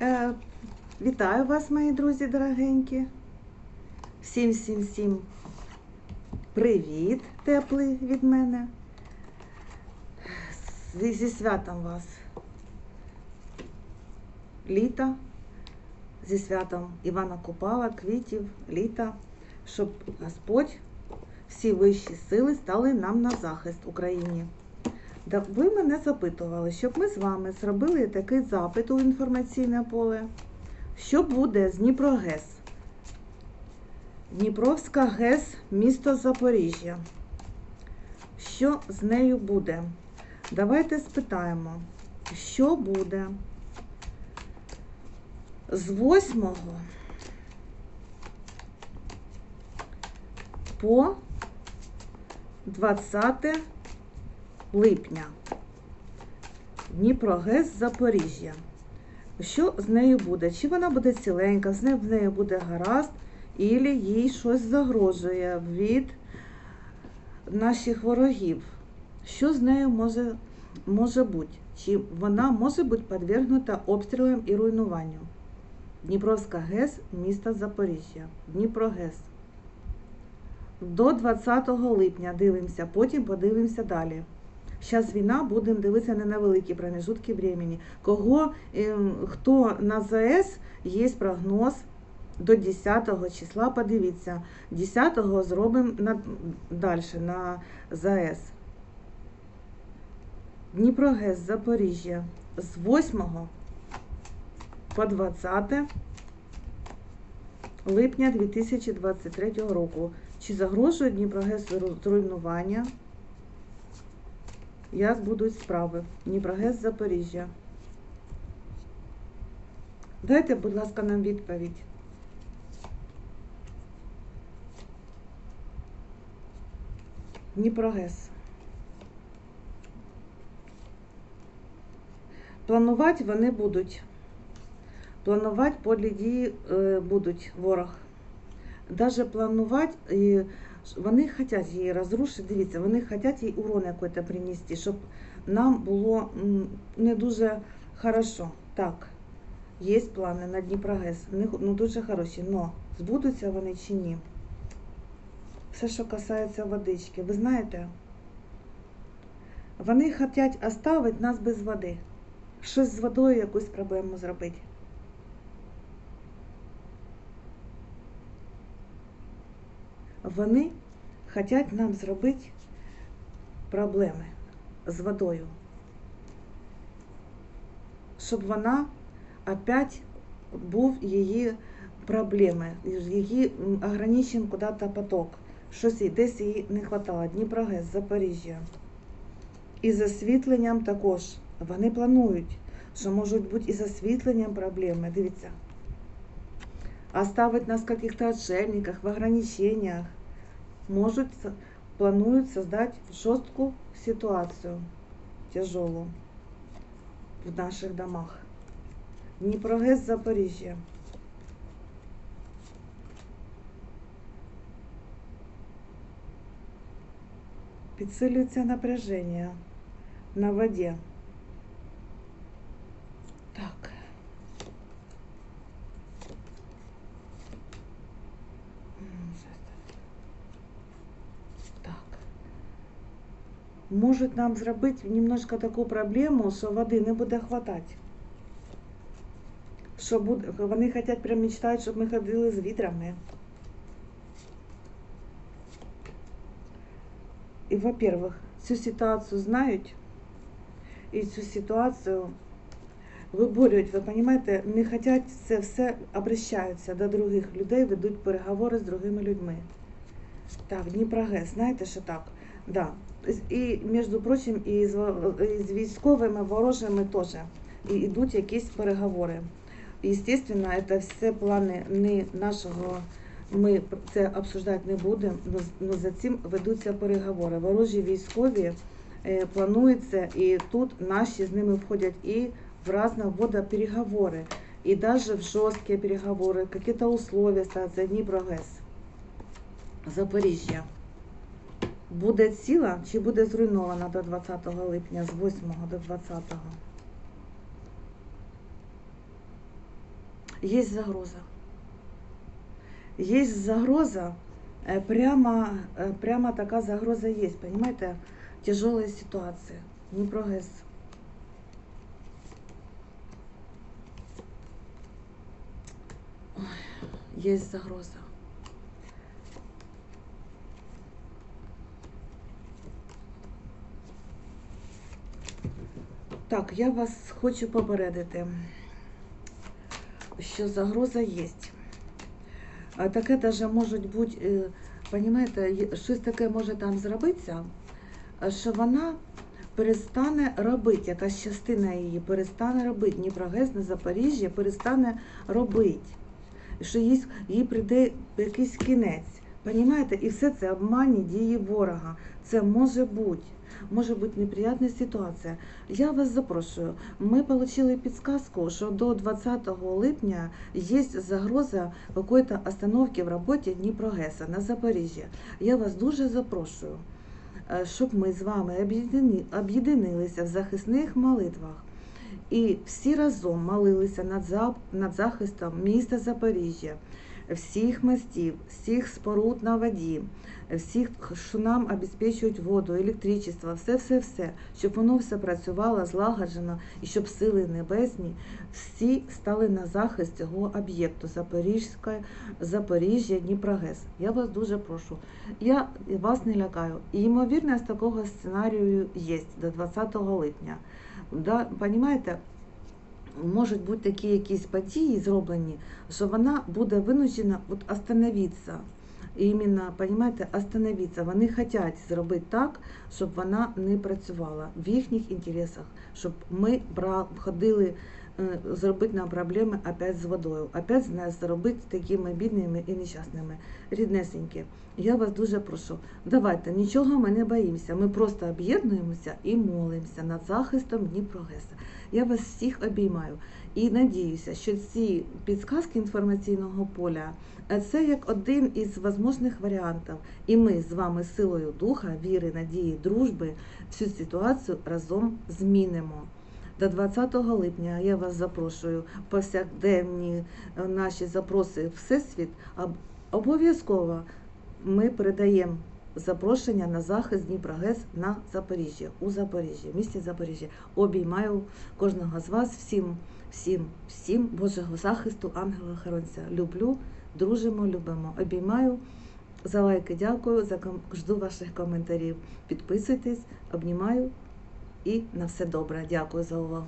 Е, Вітаю вас, мої друзі дорогенькі. Всім, всім, всім привіт, теплий від мене. Зі, святом вас. Літа, зі святом Івана Купала, квітів, літа, щоб Господь, всі вищі сили стали нам на захист Україні. Ви мене запитували, щоб ми з вами зробили такий запит у інформаційне поле. Що буде з Дніпрогес? Дніпровська ГЕС, місто Запоріжжя. Що з нею буде? Давайте спитаємо, що буде з 8 по 20 липня. Дніпрогес Запоріжжя. Що з нею буде? Чи вона буде ціленька, з нею в неї буде гаразд, ілі їй щось загрожує від наших ворогів? Що з нею може, може бути? Чи вона може бути підвергнута обстрілам і руйнуванню? Дніпровська ГЕС, міста Запоріжжя. Дніпрогес. До 20 липня дивимося, потім подивимося далі. Зараз війна, будемо дивитися не на великі промежутки времени. Кого, ем, хто на ЗАЕС, є прогноз до 10 числа, подивіться. 10 зробимо на, далі на ЗАЕС. Дніпрогес, Запоріжжя з 8 по 20 липня 2023 року. Чи загрожує Дніпрогес руйнування? Як будуть справи? Дніпрогес Запоріжжя. Дайте, будь ласка, нам відповідь. Дніпрогес. Планувати вони будуть. Планувати подлі дії е, будуть ворог. Даже планувати, і вони хочуть її розрушити. Дивіться, вони хочуть їй урон якийсь принести, щоб нам було не дуже хорошо. Так, є плани на Дніпрогес, ну, дуже хороші, але збудуться вони чи ні? Все, що касається водички, ви знаєте, вони хочуть оставити нас без води. Щось з водою якусь проблему зробити. Вони хочуть нам зробити проблеми з водою, щоб вона опять був її проблеми, її ограничен куди-то поток. Щось десь їй не вистачало. Дніпрогес, Запоріжжя. І з освітленням також. Вони планують, що можуть бути і з освітленням проблеми. Дивіться. Оставить нас в каких-то отшельниках, в ограничениях. Можуть, со- планують создать жесткую ситуацию, тяжелую, в наших домах. Дніпрогес, Запоріжжя. Підсилюється напряження на воді. Можуть нам зробити немножко таку проблему, що води не буде хватати. Що буде, вони хочуть прям мечтають, щоб ми ходили з відрами. І, во-первых, цю ситуацію знають, і цю ситуацію виборюють, ви розумієте, не хочуть це все, обращаються до других людей, ведуть переговори з другими людьми. Так, Дніпрогес, знаєте, що так? Да. І, між прочим, і з, військовими ворожими теж і йдуть якісь переговори. Естественно, це все плани не нашого, ми це обсуждати не будемо, але за цим ведуться переговори. Ворожі військові е, планується, і тут наші з ними входять і в разного года переговори, і навіть в жорсткі переговори, якісь условия ставляться, Дніпрогес. Запоріжжя. Буде ціла чи буде зруйнована до 20 липня, з 8 до 20? Є загроза. Є загроза, прямо, э, прямо така загроза є, понимаете? Тяжелая ситуація. Дніпро ГЕС. Ой, Є загроза. Так, я вас хочу попередити, що загроза є. А таке даже може бути, е, щось таке може там зробитися, що вона перестане робити, якась частина її перестане робити. Дніпрогес на Запоріжжя перестане робити. Що їй, їй прийде якийсь кінець. Понімаєте? І все це обманні дії ворога. Це може бути. Може бути неприятна ситуація. Я вас запрошую. Ми отримали підсказку, що до 20 липня є загроза какой-то остановки в роботі Дніпрогеса на Запоріжжя. Я вас дуже запрошую, е, щоб ми з вами об'єднилися в захисних молитвах. І всі разом молилися над захистом міста Запоріжжя, всіх мостів, всіх споруд на воді, всіх, що нам обезпечують воду, електричество, все-все-все, щоб воно все працювало злагоджено і щоб сили небесні всі стали на захист цього об'єкту Запорізька, Запоріжжя, Дніпрогес. Я вас дуже прошу. Я вас не лякаю. І ймовірність такого сценарію є до 20 липня. Да, Понімаєте? Можуть бути такі якісь події зроблені, що вона буде винуждена от остановитися. Іменно, понимаєте, остановитися. Вони хочуть зробити так, щоб вона не працювала в їхніх інтересах, щоб ми ходили зробити нам проблеми опять з водою, опять нас зробити такими бідними і нещасними. Ріднесенькі, я вас дуже прошу, давайте, нічого ми не боїмося, ми просто об'єднуємося і молимося над захистом Дніпрогеса. Я вас всіх обіймаю і надіюся, що ці підсказки інформаційного поля це як один із можливих варіантів. І ми з вами силою духа, віри, надії, дружби всю ситуацію разом змінимо. До 20 липня я вас запрошую повсякденні е, наші запроси Всесвіт. Об- Обов'язково ми передаємо запрошення на захист Дніпрогес на Запоріжжя, у Запоріжжі, в місті Запоріжжя. Обіймаю кожного з вас, всім, всім, всім Божого захисту, ангела-хоронця. Люблю, дружимо, любимо. Обіймаю. За лайки дякую, за жду ваших коментарів. Підписуйтесь, обнімаю і на все добре. Дякую за увагу.